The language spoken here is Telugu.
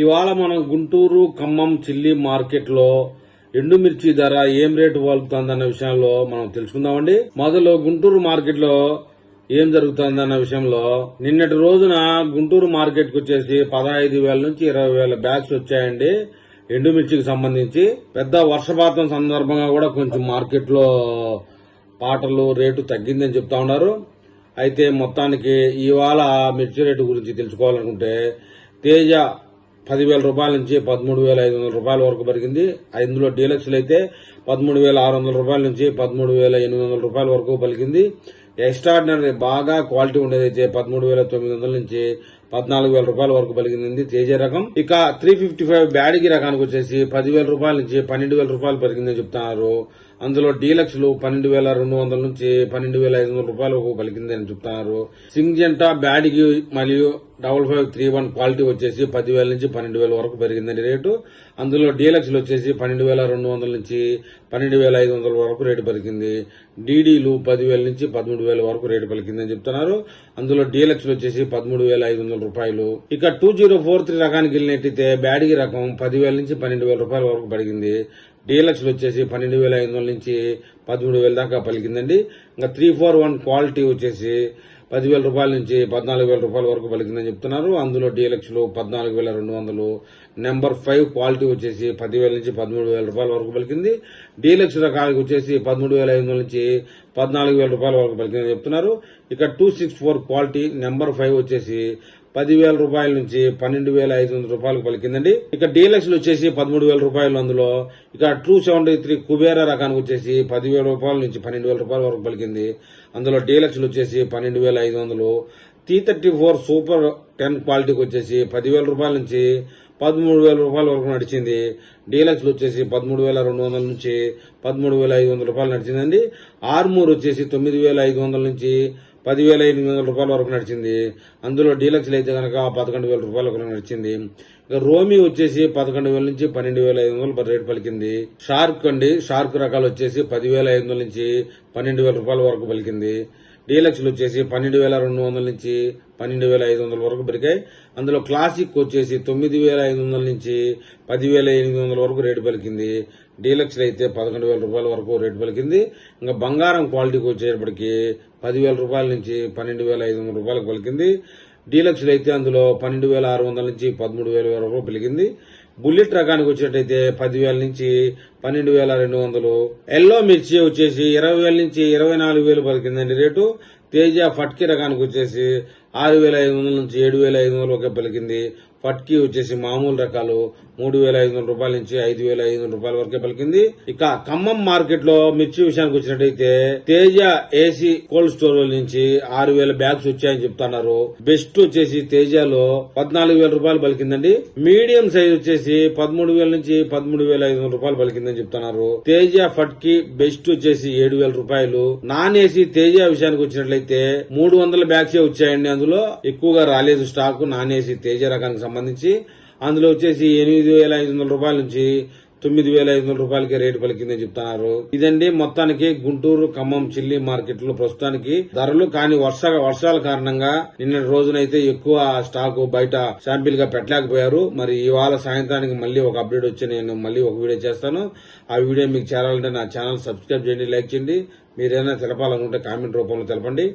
ఇవాళ మనం గుంటూరు ఖమ్మం చిల్లి మార్కెట్లో ఎండుమిర్చి ధర ఏం రేటు పలుకుతుందన్న విషయంలో మనం తెలుసుకుందామండి. మొదలు గుంటూరు మార్కెట్లో ఏం జరుగుతుందన్న విషయంలో నిన్నటి రోజున గుంటూరు మార్కెట్కు వచ్చేసి పదహైదు వేల నుంచి ఇరవై వేల బ్యాగ్స్ వచ్చాయండి. ఎండుమిర్చికి సంబంధించి పెద్ద వర్షపాతం సందర్భంగా కూడా కొంచెం మార్కెట్లో పాటలు రేటు తగ్గిందని చెప్తా ఉన్నారు. అయితే మొత్తానికి ఇవాళ మిర్చి రేటు గురించి తెలుసుకోవాలనుకుంటే తేజ పదివేల రూపాయల నుంచి పదమూడు వేల ఐదు వందల రూపాయల వరకు పెరిగింది. ఇందులో డీలక్స్లు అయితే పదమూడు వేల ఆరు వందల రూపాయల నుంచి పదమూడు వేల ఎనిమిది వందల రూపాయల వరకు పలికింది ఎక్స్ట్రాడినరీ బాగా క్వాలిటీ ఉండేది అయితే పదమూడు వేల తొమ్మిది వందల నుంచి పద్నాలుగు వేల రూపాయల వరకు పలికింది తేజ రకం. ఇక త్రీ ఫిఫ్టీ ఫైవ్ బ్యాడిగి రకానికి వచ్చేసి పదివేల రూపాయల నుంచి పన్నెండు వేల రూపాయలు పెరిగిందని చెప్తున్నారు. అందులో డీలక్స్లు పన్నెండు వేల రెండు వందల నుంచి పన్నెండు వేల ఐదు వందల రూపాయల వరకు పలికిందని చెప్తున్నారు. సింగ్జెంటా బ్యాడిగి మరియు double five three one quality వచ్చేసి పదివేల నుంచి పన్నెండు వేల వరకు పెరిగిందండి రేటు. అందులో డీలక్స్లు వచ్చేసి పన్నెండు వేల రెండు వందల నుంచి పన్నెండు వేల ఐదు వందల వరకు రేటు పెరిగింది డీడీలు పదివేల నుంచి పదమూడు వేల వరకు రేటు పలికిందని చెప్తున్నారు. అందులో డీలక్స్లు వచ్చేసి పదమూడు వేల ఐదు వందల రూపాయలు. ఇక టూ జీరో ఫోర్ త్రీ రకానికి వెళ్ళినట్టయితే బ్యాడిగి రకం పదివేల నుంచి పన్నెండు వేల రూపాయల వరకు పలికింది. డీలక్స్లు వచ్చేసి పన్నెండు వేల ఐదు వందల నుంచి పదమూడు వేల దాకా పలికిందండి. ఇంకా త్రీ ఫోర్ వన్ క్వాలిటీ వచ్చేసి పదివేల రూపాయల నుంచి పద్నాలుగు వేల రూపాయల వరకు పలికిందని చెప్తున్నారు. అందులో డీలక్స్లు పద్నాలుగు వేల రెండు వందలు. నెంబర్ ఫైవ్ క్వాలిటీ వచ్చేసి పదివేల నుంచి పదమూడు వేల రూపాయల వరకు పలికింది. డీలక్స్ రకాలకు వచ్చేసి పదమూడు వేల ఐదు వందల నుంచి పద్నాలుగు వేల రూపాయల వరకు పలికిందని చెప్తున్నారు. ఇక two six four quality number five వచ్చేసి పదివేల రూపాయల నుంచి పన్నెండు వేల ఐదు వందల రూపాయలకు పలికిందండి. ఇక డీలక్స్లు వచ్చేసి పదమూడు వేల రూపాయలు అందులో. ఇక టూ సెవెంటీ త్రీ కుబేరా రకానికి వచ్చేసి పదివేల రూపాయల నుంచి పన్నెండు వేల రూపాయల వరకు పలికింది. అందులో డీలక్స్లు వచ్చేసి పన్నెండు వేల ఐదు వందలు T thirty four super ten క్వాలిటీకి వచ్చేసి పదివేల రూపాయల నుంచి పదమూడు వేల రూపాయల వరకు నడిచింది. డీలక్స్లు వచ్చేసి పదమూడు వేల రెండు వందల నుంచి పదమూడు వేల ఐదు వందల రూపాయలు నడిచిందండి. ఆర్మూర్ వచ్చేసి తొమ్మిది వేల ఐదు వందల నుంచి పదివేల ఎనిమిది వందల రూపాయల వరకు నడిచింది. అందులో డీలక్స్లు అయితే కనుక పదకొండు వేల రూపాయల వరకు నడిచింది. ఇక రోమి వచ్చేసి పదకొండు వేల నుంచి పన్నెండు వేల ఐదు వందలు రేటు పలికింది. షార్క్ అండి. షార్క్ రకాలు వచ్చేసి పదివేల ఐదు వందల నుంచి పన్నెండు వేల రూపాయల వరకు పలికింది. డీలక్స్లు వచ్చేసి పన్నెండు వేల రెండు వందల నుంచి పన్నెండు వేల ఐదు వందల వరకు పెరిగాయి. అందులో క్లాసిక్ వచ్చేసి తొమ్మిది వేల ఐదు వందల నుంచి పదివేల ఎనిమిది వందల వరకు రేటు పలికింది. డీలక్స్లు అయితే పదకొండు వేల రూపాయల వరకు రేటు పలికింది. ఇంకా బంగారం క్వాలిటీకి వచ్చేటప్పటికి పదివేల రూపాయల నుంచి పన్నెండు వేల ఐదు వందల రూపాయలకు పలికింది. డీలక్స్లు అయితే అందులో పన్నెండు వేల ఆరు వందల నుంచి పదమూడు వేల వరకు పెరిగింది బుల్లెట్ రకానికి వచ్చేటైతే పదివేల నుంచి పన్నెండు వేల రెండు వందలు. ఎల్లో మిర్చి వచ్చేసి ఇరవై వేల నుంచి ఇరవై నాలుగు వేలు పలికిందండి రేటు. తేజ ఫట్కి రకానికి వచ్చేసి ఆరు వేల ఐదు వందల నుంచి ఏడు వేల ఐదు వందల ఒక పలికింది. ఫట్కి వచ్చేసి మామూలు రకాలు మూడు వేల ఐదు వందల రూపాయల నుంచి ఐదు వేల ఐదు వందల రూపాయల వరకే పలికింది. ఇక ఖమ్మం మార్కెట్లో మిర్చి విషయానికి వచ్చినట్టయితే తేజ ఏసీ కోల్డ్ స్టోర్ నుంచి ఆరు వేల బ్యాగ్స్ వచ్చాయని చెప్తున్నారు. బెస్ట్ వచ్చేసి తేజలో పద్నాలుగు వేల రూపాయలు పలికిందండి. మీడియం సైజ్ వచ్చేసి పదమూడు వేల నుంచి పదమూడు వేల ఐదు వందల రూపాయలు పలికిందని చెప్తున్నారు. తేజ ఫట్కి బెస్ట్ వచ్చేసి ఏడు వేల రూపాయలు. నాన్ ఏసీ తేజ విషయానికి వచ్చినట్లయితే మూడు వందల బ్యాగ్సే వచ్చాయండి అందులో. ఎక్కువగా రాలేదు స్టాక్. నాన్ ఏసీ తేజ రకానికి సంబంధించి అందులో వచ్చేసి ఎనిమిది వేల ఐదు వందల రూపాయల నుంచి తొమ్మిది వేల ఐదు వందల రూపాయలకి రేటు పలికిందని చెప్తున్నారు. ఇదండి మొత్తానికి గుంటూరు ఖమ్మం చిల్లి మార్కెట్లో ప్రస్తుతానికి ధరలు కానీ వర్ష వర్షాల కారణంగా నిన్నటి రోజునైతే ఎక్కువ స్టాక్ బయట శాంపిల్గా పెట్టలేకపోయారు. మరి ఇవాళ సాయంత్రానికి మళ్ళీ ఒక అప్డేట్ వచ్చి నేను మళ్ళీ ఒక వీడియో చేస్తాను. ఆ వీడియో మీకు చేరాలంటే నా ఛానల్ సబ్స్క్రైబ్ చేయండి లైక్ చేయండి. మీరేమైనా తెలపాలనుకుంటే కామెంట్ రూపంలో తెలపండి.